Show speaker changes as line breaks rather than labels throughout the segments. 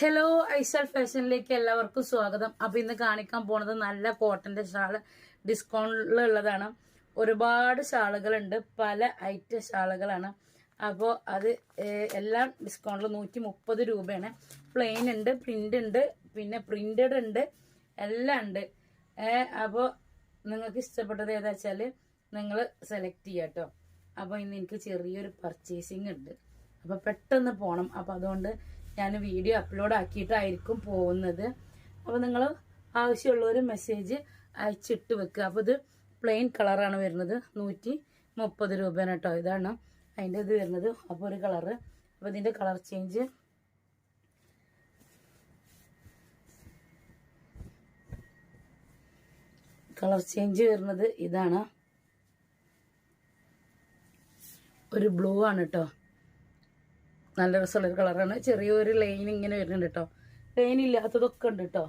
Hello ഐസൽ ഫാഷനിലേക്ക് എല്ലാവർക്കും സ്വാഗതം. അപ്പൊ ഇന്ന് കാണിക്കാൻ പോണത് നല്ല കോട്ടന്റെ ഷാൾ ഡിസ്കൗണ്ടിലുള്ളതാണ് ഒരുപാട് ഷാളുകളുണ്ട് പല ഐറ്റം ഷാളുകളാണ് അപ്പോൾ അത് എല്ലാം ഡിസ്കൗണ്ടിൽ നൂറ്റി മുപ്പത് രൂപയാണ്. പ്ലെയിൻ ഉണ്ട് പ്രിന്റ് ഉണ്ട് പിന്നെ പ്രിന്റഡ് ഉണ്ട് എല്ലാം ഉണ്ട്. അപ്പോൾ നിങ്ങൾക്ക് ഇഷ്ടപ്പെട്ടത് ഏതാ വെച്ചാൽ നിങ്ങൾ സെലക്ട് ചെയ്യാം കേട്ടോ അപ്പോൾ ഇന്ന് എനിക്ക് ചെറിയൊരു പർച്ചേസിങ് ഉണ്ട്. അപ്പോൾ പെട്ടെന്ന് പോകണം അപ്പോൾ അതുകൊണ്ട് ഞാൻ വീഡിയോ അപ്ലോഡ് ആക്കിയിട്ടായിരിക്കും പോകുന്നത്. അപ്പോൾ നിങ്ങൾ ആവശ്യമുള്ളൊരു മെസ്സേജ് അയച്ചിട്ട് വെക്കുക. അപ്പോൾ ഇത് പ്ലെയിൻ കളറാണ് വരുന്നത്. നൂറ്റി മുപ്പത് രൂപയാണ് കേട്ടോ. ഇതാണ് അതിന്റെ ഇത് വരുന്നത്. അപ്പോൾ ഒരു കളറ് അപ്പോൾ ഇതിന്റെ കളർ ചേഞ്ച് കളർ ചേഞ്ച് വരുന്നത് ഇതാണ്. ഒരു ബ്ലൂ ആണ് കേട്ടോ. നല്ല രസമുള്ളൊരു കളറാണ് ചെറിയൊരു ലൈൻ ഇങ്ങനെ വരുന്നുണ്ട് കേട്ടോ ലൈൻ ഇല്ലാത്തതൊക്കെ ഉണ്ട് കേട്ടോ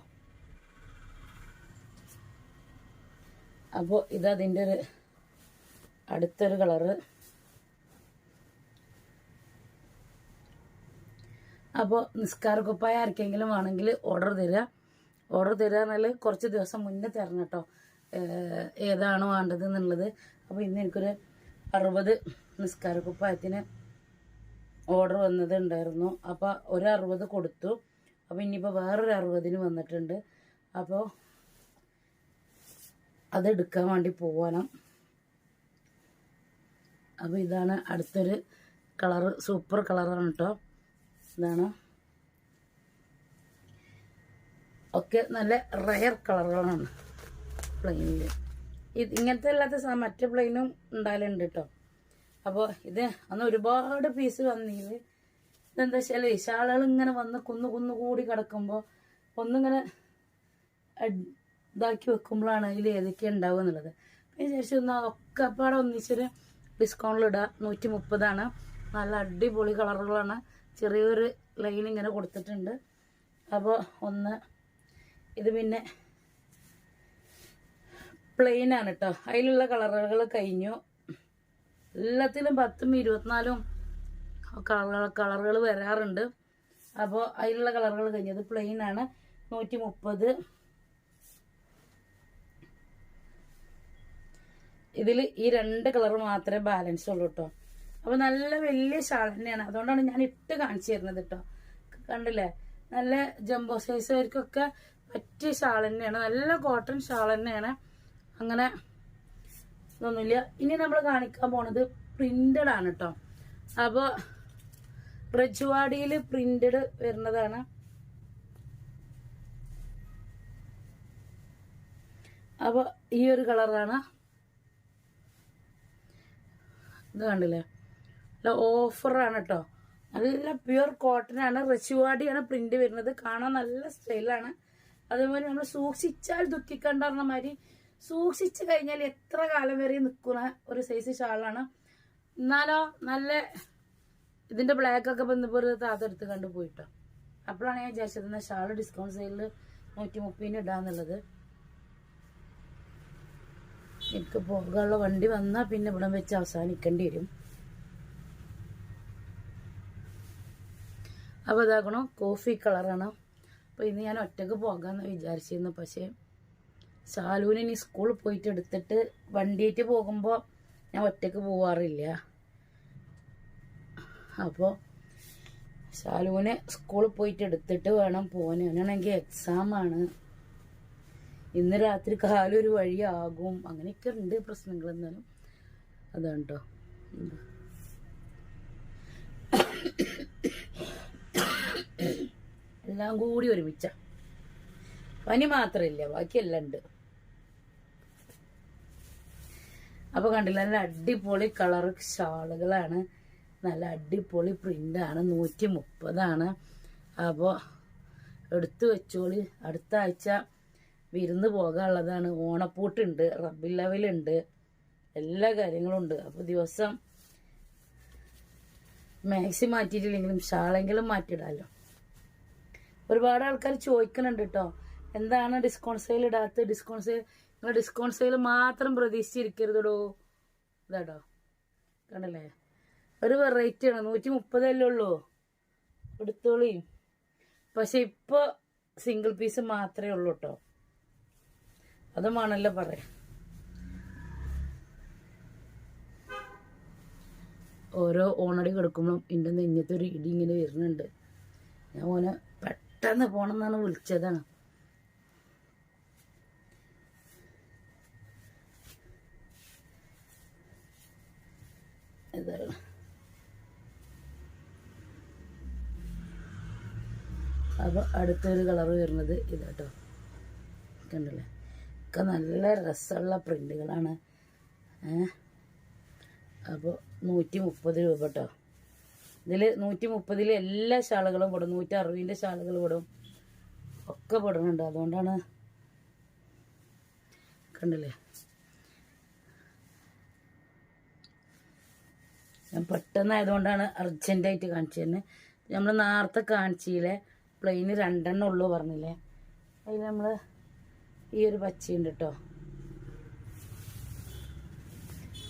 അപ്പോൾ ഇതതിന്റെ ഒരു അടുത്തൊരു കളറ് അപ്പോൾ നിസ്കാര കുപ്പായ ആർക്കെങ്കിലും വേണമെങ്കിൽ ഓർഡർ തരിക. ഓർഡർ തരിക എന്നാൽ കുറച്ച് ദിവസം മുന്നേ തരണം കേട്ടോ ഏതാണ് വേണ്ടത് എന്നുള്ളത്. അപ്പോൾ ഇന്ന് എനിക്കൊരു അറുപത് നിസ്കാര കുപ്പായത്തിന് ഓർഡർ വന്നത് ഉണ്ടായിരുന്നു അപ്പോൾ ഒരു അറുപത് കൊടുത്തു. അപ്പോൾ ഇനിയിപ്പോൾ വേറൊരു അറുപതിന് വന്നിട്ടുണ്ട്. അപ്പോൾ അത് എടുക്കാൻ വേണ്ടി പോകണം അപ്പോൾ ഇതാണ് അടുത്തൊരു കളറ് സൂപ്പർ കളറാണ് കേട്ടോ ഇതാണ്. ഒക്കെ നല്ല റയർ കളറുകളാണ് പ്ലെയിനിൽ ഇത് ഇങ്ങനത്തെ അല്ലാത്ത മറ്റു പ്ലെയിനും ഉണ്ടാകലുണ്ട് കേട്ടോ അപ്പോൾ ഇത് അന്ന് ഒരുപാട് പീസ് വന്നീൽ. ഇതെന്താ വെച്ചാൽ ശാളകൾ ഇങ്ങനെ വന്ന് കുന്നു കുന്നു കൂടി കിടക്കുമ്പോൾ ഒന്നിങ്ങനെ ഇതാക്കി വെക്കുമ്പോഴാണ് അതിൽ ഏതൊക്കെ ഉണ്ടാവുക എന്നുള്ളത്. അപ്പം വിചാരിച്ചു ഒന്ന് ഒക്കെ അപ്പാടെ ഒന്നിച്ചൊരു ഡിസ്കൗണ്ടിലിടുക നൂറ്റി മുപ്പതാണ് നല്ല അടിപൊളി കളറുകളാണ്. ചെറിയൊരു ലൈൻ ഇങ്ങനെ കൊടുത്തിട്ടുണ്ട്. അപ്പോൾ ഒന്ന് ഇത് പിന്നെ പ്ലെയിനാണ് കേട്ടോ അതിലുള്ള കളറുകൾ കഴിഞ്ഞു. എല്ലാത്തിലും പത്തും ഇരുപത്തിനാലും കളർ കളറുകൾ വരാറുണ്ട്. അപ്പോൾ അതിലുള്ള കളറുകൾ കഴിഞ്ഞത് പ്ലെയിൻ ആണ്. നൂറ്റി മുപ്പത് ഇതിൽ ഈ രണ്ട് കളർ മാത്രമേ ബാലൻസ് ഉള്ളൂ കേട്ടോ അപ്പോൾ നല്ല വലിയ ഷാൾ തന്നെയാണ്. അതുകൊണ്ടാണ് ഞാൻ ഇട്ട് കാണിച്ചു തരുന്നത് കേട്ടോ കണ്ടില്ലേ? നല്ല ജംബോ സൈസുകാർക്കൊക്കെ പറ്റിയ ഷാൾ തന്നെയാണ്. നല്ല കോട്ടൺ ഷാൾ തന്നെയാണ്. അങ്ങനെ ഇതൊന്നുമില്ല ഇനി നമ്മൾ കാണിക്കാൻ പോണത് പ്രിന്റഡ് ആണ് കേട്ടോ അപ്പോൾ റജുവാടിയിൽ പ്രിന്റഡ് വരുന്നതാണ്. അപ്പോൾ ഈ ഒരു കളറാണ് ഇത് കണ്ടില്ലേ? നല്ല ഓഫറാണ് കേട്ടോ നല്ല പ്യുർ കോട്ടൺ ആണ്. റച്ചുവാടിയാണ് പ്രിന്റ് വരുന്നത്. കാണാൻ നല്ല സ്റ്റൈലാണ് അതേപോലെ നമ്മൾ സൂക്ഷിച്ചാൽ ദുഃഖിക്കണ്ടെന്ന മാതിരി സൂക്ഷിച്ചു കഴിഞ്ഞാൽ എത്ര കാലം വരെ നിൽക്കുന്ന ഒരു സൈസ് ഷാളാണ്. എന്നാലോ നല്ല ഇതിന്റെ ബ്ലാക്കൊക്കെ വന്നപ്പോൾ ഒരു താത്ത എടുത്ത് കണ്ടു പോയിട്ടോ. അപ്പോഴാണ് ഞാൻ വിചാരിച്ചത് എന്നാൽ ഷാൾ ഡിസ്കൗണ്ട് സെയിലിൽ നൂറ്റി മുപ്പതിന് ഇടാന്നുള്ളത്. എനിക്ക് പോകാനുള്ള വണ്ടി വന്നാൽ പിന്നെ ഇവിടം വെച്ച് അവസാനിക്കേണ്ടി വരും. അപ്പോൾ ഇതാക്കണം കോഫി കളറാണ് അപ്പോൾ ഇന്ന് ഞാൻ ഒറ്റയ്ക്ക് പോകാമെന്ന് വിചാരിച്ചിരുന്നു. പക്ഷേ ശാലുവിന് ഇനി സ്കൂളിൽ പോയിട്ട് എടുത്തിട്ട് വണ്ടിയിട്ട് പോകുമ്പോൾ ഞാൻ ഒറ്റയ്ക്ക് പോവാറില്ല. അപ്പോൾ ശാലുവിനെ സ്കൂളിൽ പോയിട്ട് എടുത്തിട്ട് വേണം പോകാൻ അവനാണെങ്കിൽ എക്സാമാണ് ഇന്ന് രാത്രി കാലൊരു വഴിയാകും. അങ്ങനെയൊക്കെ ഉണ്ട് പ്രശ്നങ്ങൾ എന്നാലും. അതാണ് എല്ലാം കൂടി ഒരുമിച്ച. പനി മാത്രമില്ല ബാക്കിയെല്ലാം ഉണ്ട്. അപ്പൊ കണ്ടില്ല നല്ല അടിപൊളി കളർ ഷാളുകളാണ്. നല്ല അടിപൊളി പ്രിന്റാണ് നൂറ്റി മുപ്പതാണ് അപ്പോൾ എടുത്തു വെച്ചോളി. അടുത്ത ആഴ്ച വിരുന്ന് പോകാനുള്ളതാണ്. ഓണപ്പൂട്ടുണ്ട് റബ്ബിൽ ലെവലുണ്ട് എല്ലാ കാര്യങ്ങളും ഉണ്ട്. അപ്പോൾ ദിവസം മാക്സി മാറ്റിയിട്ടില്ലെങ്കിലും ഷാളെങ്കിലും മാറ്റിയിടാമല്ലോ ഒരുപാട് ആൾക്കാർ ചോദിക്കുന്നുണ്ട് കേട്ടോ എന്താണ് ഡിസ്കൗണ്ട് സെയിൽ ഇടാത്ത ഡിസ്കൗണ്ട് സെയിൽ നിങ്ങൾ ഡിസ്കൗണ്ട് സെയിൽ മാത്രം പ്രതീക്ഷിച്ചിരിക്കരുതടോ. ഇതാടോ കണ്ടല്ലേ? ഒരു വെറൈറ്റി ആണ്. നൂറ്റി മുപ്പതല്ലേ ഉള്ളൂ. എടുത്തോളി. പക്ഷെ ഇപ്പോൾ സിംഗിൾ പീസ് മാത്രമേ ഉള്ളൂ കേട്ടോ അതുമാണല്ലോ പറയാം. ഓരോ ഓണടി കിടക്കുമ്പോഴും എന്റെ നെഞ്ഞത്തൊരു ഇടി ഇങ്ങനെ വരുന്നുണ്ട്. ഞാൻ ഓനെ പെട്ടെന്ന് പോണെന്നാണ് വിളിച്ചതാണ് അപ്പോൾ അടുത്തൊരു കളർ വരുന്നത് ഇതാട്ടോ. കണ്ടല്ലേ? ഒക്കെ നല്ല രസമുള്ള പ്രിന്റുകളാണ് അപ്പോൾ നൂറ്റി മുപ്പത് രൂപ കേട്ടോ. ഇതിൽ നൂറ്റി മുപ്പതിൽ എല്ലാ ഷാളുകളും പെടും. നൂറ്റി അറുപതിന്റെ ഷാളുകൾ പെടും. ഒക്കെ പെടുന്നുണ്ട്. അതുകൊണ്ടാണ് കണ്ടില്ലേ? ഞാൻ പെട്ടെന്നായതുകൊണ്ടാണ് അർജന്റായിട്ട് കാണിച്ചു തന്നെ. നമ്മൾ നേരത്തെ കാണിച്ചില്ലേ പ്ലെയിന് രണ്ടെണ്ണം ഉള്ളൂ പറഞ്ഞില്ലേ? അതിൽ നമ്മൾ ഈ ഒരു പച്ചയുണ്ട് കേട്ടോ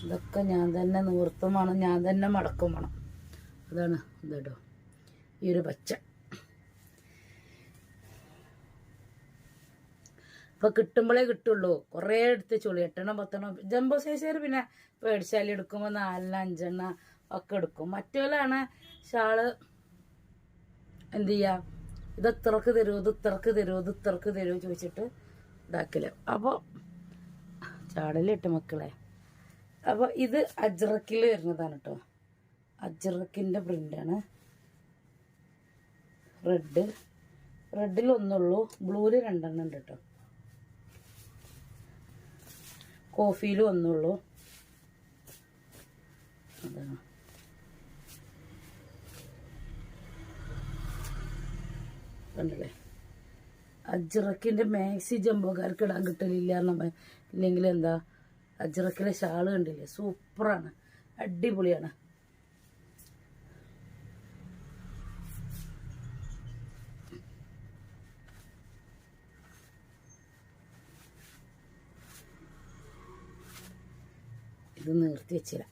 ഇതൊക്കെ ഞാൻ തന്നെ നിവൃത്തം വേണം ഞാൻ തന്നെ മടക്കും വേണം. അതാണ് ഇതോ ഈ ഒരു പച്ച. ഇപ്പൊ കിട്ടുമ്പോഴേ കിട്ടുള്ളൂ. കുറേ എടുത്ത് ചുളി എട്ടെണ്ണം പത്തെണ്ണം ജംബോ സൈസേർ പിന്നെ പേടിച്ചാലി എടുക്കുമ്പോൾ നാലെണ്ണം അഞ്ചെണ്ണ ഒക്കെ എടുക്കും. മറ്റോലാണ് ഷാൾ എന്ത് ചെയ്യാ ഇത് ഇത്രക്ക് തരുമോ ഇത് ഇത്രക്ക് തരുമോ ഇത് ഇത്രക്ക് തരുമോ ചോദിച്ചിട്ട് ഇതാക്കില്ല അപ്പോൾ ചാടലിട്ട് മക്കളെ. അപ്പോൾ ഇത് അജ്രക്കിൽ വരുന്നതാണ് കേട്ടോ അജ്രക്കിന്റെ പ്രിന്റാണ് റെഡ് റെഡിൽ ഒന്നുള്ളൂ ബ്ലൂവിൽ രണ്ടെണ്ണം ഉണ്ട് കേട്ടോ കോഫിയിലും ഒന്നുള്ളൂ. അതാണ്. കണ്ടില്ലേ? അജ്രക്കിന്റെ മാക്സി ജംബോക്കാർക്ക് ഇടാൻ കിട്ടലില്ല നമ്മ ഇല്ലെങ്കിൽ എന്താ? അജ്രക്കിലെ ഷാൾ കണ്ടില്ലേ? സൂപ്പറാണ്. അടിപൊളിയാണ്. ഇത് നിർത്തി വെച്ചില്ല.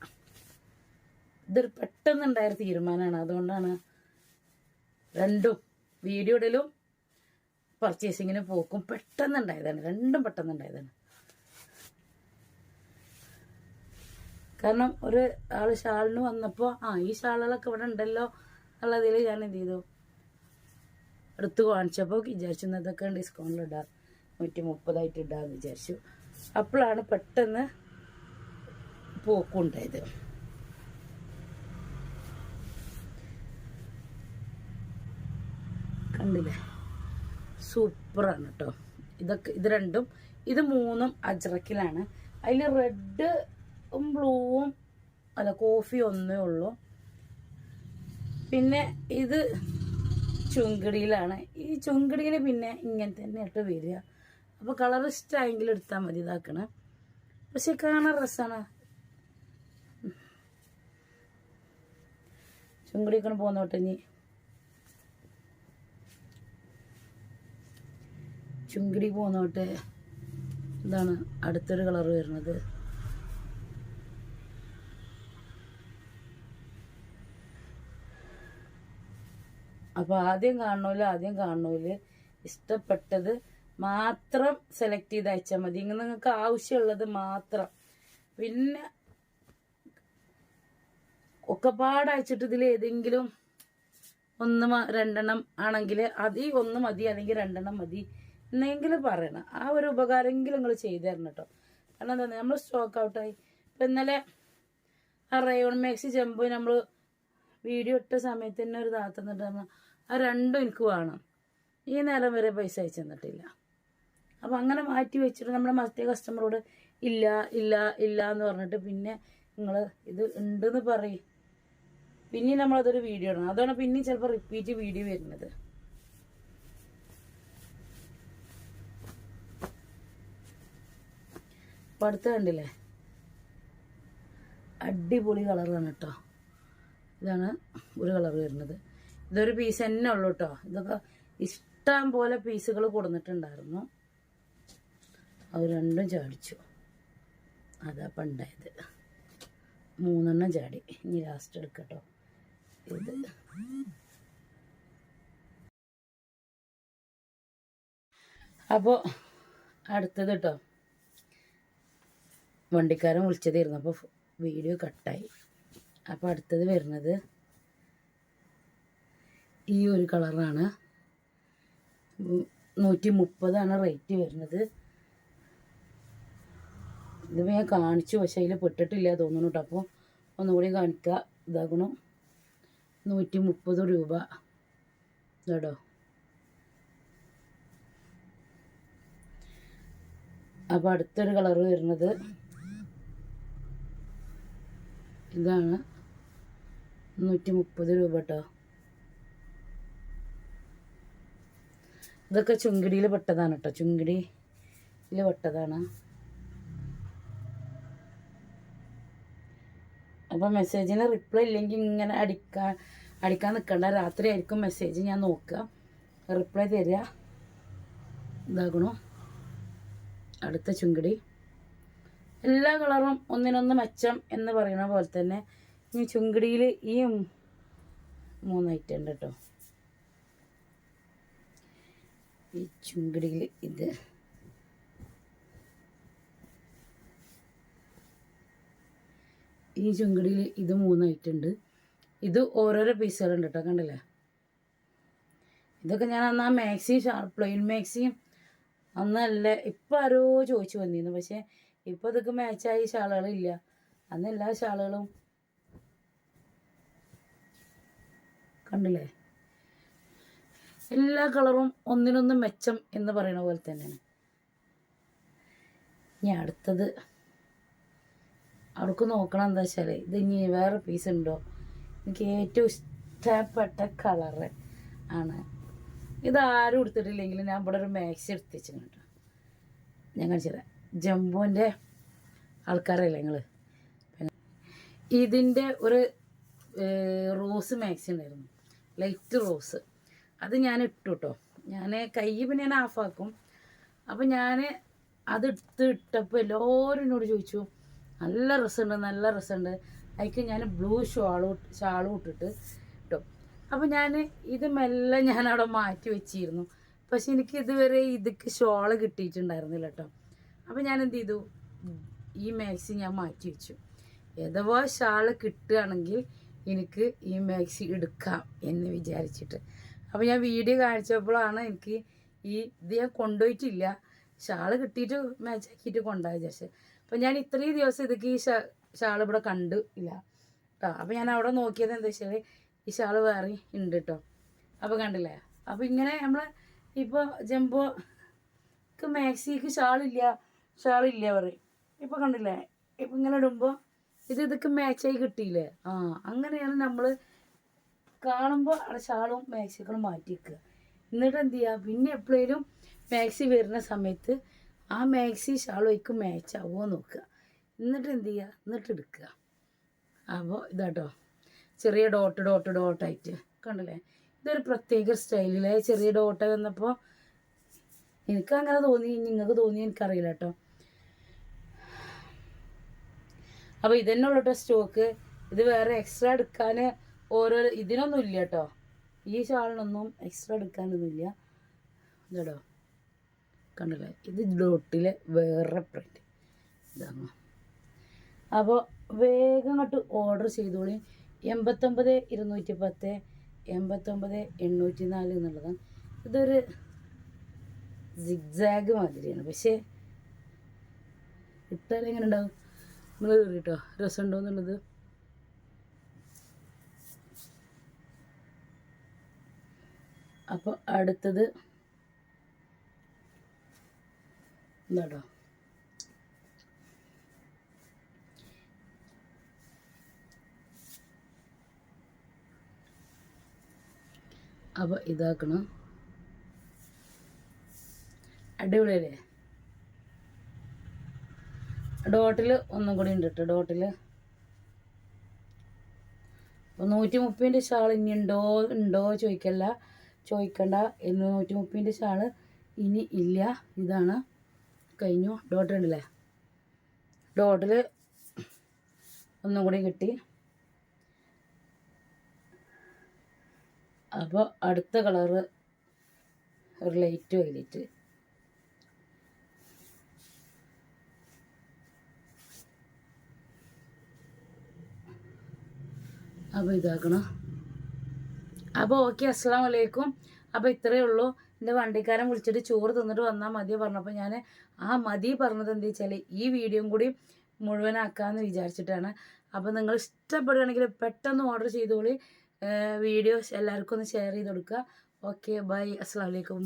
ഇതൊരു പെട്ടെന്നുണ്ടായ തീരുമാനമാണ്. അതുകൊണ്ടാണ് രണ്ടും വീഡിയോ ഇടലും പർച്ചേസിങ്ങിന് പോക്കും പെട്ടെന്നുണ്ടായതാണ് രണ്ടും പെട്ടെന്നുണ്ടായതാണ്. കാരണം ഒരു ആൾ ഷാളിന് വന്നപ്പോൾ ആ ഈ ഷാളുകളൊക്കെ ഇവിടെ ഉണ്ടല്ലോ എന്നുള്ളതിൽ ഞാൻ എന്ത് ചെയ്തു? എടുത്ത് കാണിച്ചപ്പോൾ വിചാരിച്ചു ഇന്നതൊക്കെ ഡിസ്കൗണ്ടിൽ ഇടാം നൂറ്റി മുപ്പതായിട്ട് ഇടാന്ന് വിചാരിച്ചു. അപ്പോഴാണ് പെട്ടെന്ന് പോക്കുണ്ടായത്. കണ്ടില്ലേ? സൂപ്പറാണ് കേട്ടോ ഇതൊക്കെ ഇത് രണ്ടും ഇത് മൂന്നും അജ്രക്കിലാണ്. അതിൽ റെഡും ബ്ലൂവും അല്ല കോഫി ഒന്നേ ഉള്ളൂ. പിന്നെ ഇത് ചുങ്കടിയിലാണ്. ഈ ചുങ്കടിയിൽ പിന്നെ ഇങ്ങനെ തന്നെ ഇട്ട് വരിക. അപ്പോൾ കളർ ഇഷ്ടമായെങ്കിൽ എടുത്താൽ മതി ഇതാക്കണ. പക്ഷെ കാണാൻ രസമാണ് ചുങ്കടിയൊക്കെ പോകുന്നോട്ടെ ഇനി. ചുങ്കിടി പോന്നോട്ടെ ഇതാണ് അടുത്തൊരു കളർ വരുന്നത്. അപ്പോൾ ആദ്യം കാണണമില്ല ആദ്യം കാണണമില്ല ഇഷ്ടപ്പെട്ടത് മാത്രം സെലക്ട് ചെയ്ത് അയച്ചാൽ മതി. ഇങ്ങനെ നിങ്ങൾക്ക് ആവശ്യമുള്ളത് മാത്രം. പിന്നെ ഒക്കെപ്പാട് അയച്ചിട്ട് ഇതിൽ ഏതെങ്കിലും ഒന്ന് രണ്ടെണ്ണം ആണെങ്കിൽ അത് ഒന്ന് മതി അല്ലെങ്കിൽ രണ്ടെണ്ണം മതി. എന്നെങ്കിലും പറയണം. ആ ഒരു ഉപകാരമെങ്കിലും നിങ്ങൾ ചെയ്തു തരണം കേട്ടോ. കാരണം എന്താ നമ്മൾ സ്റ്റോക്ക് ഔട്ടായി ഇപ്പം ഇന്നലെ ആ റയോൺ മാക്സി ജമ്പോ നമ്മൾ വീഡിയോ ഇട്ട സമയത്ത് തന്നെ ഒരു താത്ത എന്നിട്ട് പറഞ്ഞു ആ രണ്ടും എനിക്ക് വേണം. ഈ നേരം വരെ പൈസ അയച്ചു തന്നിട്ടില്ല. അപ്പം അങ്ങനെ മാറ്റി വെച്ചിട്ട് നമ്മുടെ മറ്റേ കസ്റ്റമറോട് ഇല്ല ഇല്ല ഇല്ല എന്ന് പറഞ്ഞിട്ട് പിന്നെ നിങ്ങൾ ഇത് ഉണ്ടെന്ന് പറയും. പിന്നെ നമ്മളതൊരു വീഡിയോ ഇടണം. അതാണ് പിന്നെയും ചിലപ്പോൾ റിപ്പീറ്റ് വീഡിയോ വരുന്നത്. അപ്പം അടുത്ത് കണ്ടില്ലേ? അടിപൊളി കളറാണ് കേട്ടോ ഇതാണ് ഒരു കളർ വരുന്നത്. ഇതൊരു പീസ് തന്നെ ഉള്ളൂ കേട്ടോ ഇതൊക്കെ ഇഷ്ടം പോലെ പീസുകൾ കൊടുന്നിട്ടുണ്ടായിരുന്നു അത് രണ്ടും ചാടിച്ചു. അതാ പണ്ടായത്. മൂന്നെണ്ണം ചാടി. ഇനി ലാസ്റ്റ് എടുക്കട്ടോ. ഇത്. അപ്പോൾ അടുത്തത് കേട്ടോ വണ്ടിക്കാരൻ വിളിച്ചതായിരുന്നു. അപ്പോൾ വീഡിയോ കട്ടായി അപ്പോൾ അടുത്തത് വരുന്നത് ഈ ഒരു കളറാണ് നൂറ്റി മുപ്പതാണ് റേറ്റ് വരുന്നത്. ഇത് ഞാൻ കാണിച്ചു പക്ഷേ അതിൽ പെട്ടിട്ടില്ല തോന്നുന്നു കേട്ടോ അപ്പോൾ ഒന്നുകൂടി കാണിക്കുക ഇതാകണം നൂറ്റി മുപ്പത് രൂപ. ഇതാടോ. അപ്പോൾ അടുത്തൊരു കളറ് വരുന്നത് ഇതാണ്. നൂറ്റി മുപ്പത് രൂപ കേട്ടോ ഇതൊക്കെ ചുങ്കിടിയിൽ പെട്ടതാണ് കേട്ടോ ചുങ്കിടിയിൽ പെട്ടതാണ്. അപ്പോൾ മെസ്സേജിന് റിപ്ലൈ ഇല്ലെങ്കിൽ ഇങ്ങനെ അടിക്കാൻ അടിക്കാൻ നിൽക്കണ്ട രാത്രി ആയിരിക്കും മെസ്സേജ് ഞാൻ നോക്കുക. റിപ്ലൈ തരിക. ഇതാകണോ അടുത്ത ചുങ്കിടി. എല്ലാ കളറും ഒന്നിനൊന്ന് മെച്ചം എന്ന് പറയുന്ന പോലെ തന്നെ ഈ ചുങ്കിടിയിൽ ഈ മൂന്ന് ഉണ്ട് കേട്ടോ ഈ ചുങ്കിടിയിൽ ഇത്. ഈ ചുങ്കിടിയിൽ ഇത് മൂന്ന് ഐറ്റം ഉണ്ട്. ഇത് ഓരോരോ പീസുകളുണ്ട് കേട്ടോ കണ്ടില്ലേ? ഇതൊക്കെ ഞാൻ അന്ന് ആ മാക്സിയും ഷാർപ്പ് പ്ലെയിൻ മാക്സിയും അന്നല്ല ഇപ്പം ആരോ ചോദിച്ചു വന്നിരുന്നു. പക്ഷേ ഇപ്പോൾ ഇതൊക്കെ മാച്ചായി ഷാളുകളില്ല അന്ന് എല്ലാ ഷാളുകളും കണ്ടില്ലേ? എല്ലാ കളറും ഒന്നിനൊന്ന് മെച്ചം എന്ന് പറയുന്ന പോലെ തന്നെയാണ്. ഇനി അടുത്തത് അവർക്ക് നോക്കണം എന്താ വെച്ചാൽ ഇത് ഇനി വേറെ പീസ് ഉണ്ടോ? എനിക്ക് ഏറ്റവും ഇഷ്ടപ്പെട്ട കളറ് ആണ്. ഇത് ആരും എടുത്തിട്ടില്ലെങ്കിൽ ഞാൻ ഇവിടെ ഒരു മാക്സി എടുത്ത് വെച്ചിട്ടുണ്ട്. ഞാൻ കാണിച്ചുതരാം. ജംബോന്റെ ആൾക്കാരല്ലേ നിങ്ങൾ ഇതിന്റെ ഒരു റോസ് മാക്സി ഉണ്ടായിരുന്നു. Light rose. അത് ഞാൻ ഇട്ടു കേട്ടോ ഞാൻ കൈ പിന്നെ ഞാൻ ഓഫാക്കും അപ്പം ഞാൻ അത് ഇട്ട് ഇട്ടപ്പോൾ എല്ലാവരും എന്നോട് ചോദിച്ചു നല്ല രസമുണ്ട് നല്ല രസമുണ്ട്. അതിക്ക് ഞാൻ ബ്ലൂ ഷാളും ഷാളും ഇട്ടിട്ട് ഇട്ടു. അപ്പം ഞാൻ ഇത് മെല്ലെ ഞാൻ അവിടെ മാറ്റി വെച്ചിരുന്നു. പക്ഷെ എനിക്ക് ഇതുവരെ ഇതിക്ക് ഷോൾ കിട്ടിയിട്ടുണ്ടായിരുന്നില്ല കേട്ടോ അപ്പം ഞാൻ എന്ത് ചെയ്തു? ഈ മാക്സി ഞാൻ മാറ്റി വെച്ചു. അഥവാ ഷാൾ കിട്ടുകയാണെങ്കിൽ എനിക്ക് ഈ മാക്സി എടുക്കാം എന്ന് വിചാരിച്ചിട്ട്. അപ്പോൾ ഞാൻ വീഡിയോ കാണിച്ചപ്പോഴാണ് എനിക്ക് ഈ ഇത് ഞാൻ കൊണ്ടുപോയിട്ടില്ല. ഷാൾ കിട്ടിയിട്ട് മാച്ച് ആക്കിയിട്ട് കൊണ്ടുപോയി വിചാരിച്ചത് അപ്പം ഞാൻ ഇത്രയും ദിവസം ഇതൊക്കെ ഈ ഷാൾ ഇവിടെ കണ്ടു ഇല്ല കേട്ടോ അപ്പോൾ ഞാൻ അവിടെ നോക്കിയത് എന്താ വെച്ചാൽ ഈ ഷാൾ വേറെ ഉണ്ട് കേട്ടോ അപ്പോൾ കണ്ടില്ലേ? അപ്പോൾ ഇങ്ങനെ നമ്മൾ ഇപ്പോൾ ജംബോക്ക് മാക്സിക്ക് ഷാളില്ല ഷാളില്ല പറയും. ഇപ്പോൾ കണ്ടില്ലേ? ഇപ്പം ഇങ്ങനെ ഇടുമ്പോൾ ഇത് ഇതൊക്കെ മാച്ചായി കിട്ടിയില്ലേ? ആ അങ്ങനെയാണ് നമ്മൾ കാണുമ്പോൾ അവിടെ ഷാളും മാക്സികളും മാറ്റി വെക്കുക. എന്നിട്ട് എന്ത് ചെയ്യുക? പിന്നെ എപ്പോഴേലും മാക്സി വരുന്ന സമയത്ത് ആ മാക്സി ഷാളും മാച്ച് ആവുമോ നോക്കുക. എന്നിട്ട് എന്ത് ചെയ്യുക? എന്നിട്ട് എടുക്കുക. അപ്പോൾ ഇതാട്ടോ. ചെറിയ ഡോട്ട് ഡോട്ട് ഡോട്ടായിട്ട് കണ്ടില്ലേ? ഇതൊരു പ്രത്യേക സ്റ്റൈലിലെ ചെറിയ ഡോട്ട് വന്നപ്പോൾ എനിക്ക് അങ്ങനെ തോന്നി നിങ്ങൾക്ക് തോന്നി എനിക്കറിയില്ല കേട്ടോ. അപ്പോൾ ഇതന്നെ സ്റ്റോക്ക് ഇത് വേറെ എക്സ്ട്രാ എടുക്കാൻ ഓരോ ഇതിനൊന്നും ഇല്ല കേട്ടോ ഈ ഷാളിനൊന്നും എക്സ്ട്രാ എടുക്കാനൊന്നുമില്ല. ഇതോ കണ്ടില്ലേ? ഇത് ഡോട്ടിലെ വേറെ പ്രിന്റ് ഇതാണ്. അപ്പോൾ വേഗം അങ്ങോട്ട് ഓർഡർ ചെയ്തോളി. എൺപത്തൊമ്പത് ഇരുന്നൂറ്റി പത്ത് എൺപത്തൊമ്പത് എണ്ണൂറ്റി നാല് എന്നുള്ളതാണ് ഇതൊരു സിഗ്സാഗ് മാതിരിയാണ്. പക്ഷേ ഇട്ടാൽ എങ്ങനെ ഉണ്ടാവും? നിങ്ങൾ കേട്ടോ രസമുണ്ടോ എന്നുള്ളത് അപ്പോൾ അടുത്തത് എന്താട്ടോ അപ്പോൾ ഇതാക്കണം. അടിപൊളിയല്ലേ? ഡോട്ടിൽ ഒന്നും കൂടി ഉണ്ട് കേട്ടോ ഡോട്ടിൽ അപ്പോൾ നൂറ്റി മുപ്പതിന്റെ ഷാൾ ഇനി ഉണ്ടോ ഉണ്ടോ ചോദിക്കല്ല. ചോദിക്കണ്ട. ഇന്ന് നൂറ്റി മുപ്പതിന്റെ ഷാൾ ഇനി ഇല്ല. ഇതാണ് കഴിഞ്ഞു. ഡോട്ട് ഉണ്ടല്ലേ? ഡോട്ടിൽ ഒന്നും കൂടി കിട്ടി. അപ്പോൾ അടുത്ത കളറ് ഒരു ലൈറ്റ് വൈലറ്റ്. അപ്പോൾ ഇതാക്കണം. അപ്പോൾ ഓക്കെ അസ്സാം വലൈക്കും അപ്പോൾ ഇത്രയേ ഉള്ളൂ. എന്റെ വണ്ടിക്കാരൻ വിളിച്ചിട്ട് ചോറ് തിന്നിട്ട് വന്നാൽ മതി പറഞ്ഞപ്പോൾ ഞാൻ ആ മതി പറഞ്ഞത് എന്താ വെച്ചാൽ ഈ വീഡിയോയും കൂടി മുഴുവനാക്കാമെന്ന് വിചാരിച്ചിട്ടാണ്. അപ്പോൾ നിങ്ങൾ ഇഷ്ടപ്പെടുകയാണെങ്കിൽ പെട്ടെന്ന് ഓർഡർ ചെയ്തോളി. വീഡിയോ എല്ലാവർക്കും ഒന്ന് ഷെയർ ചെയ്ത് കൊടുക്കുക. ഓക്കെ ബൈ അസ്സാം വലൈക്കും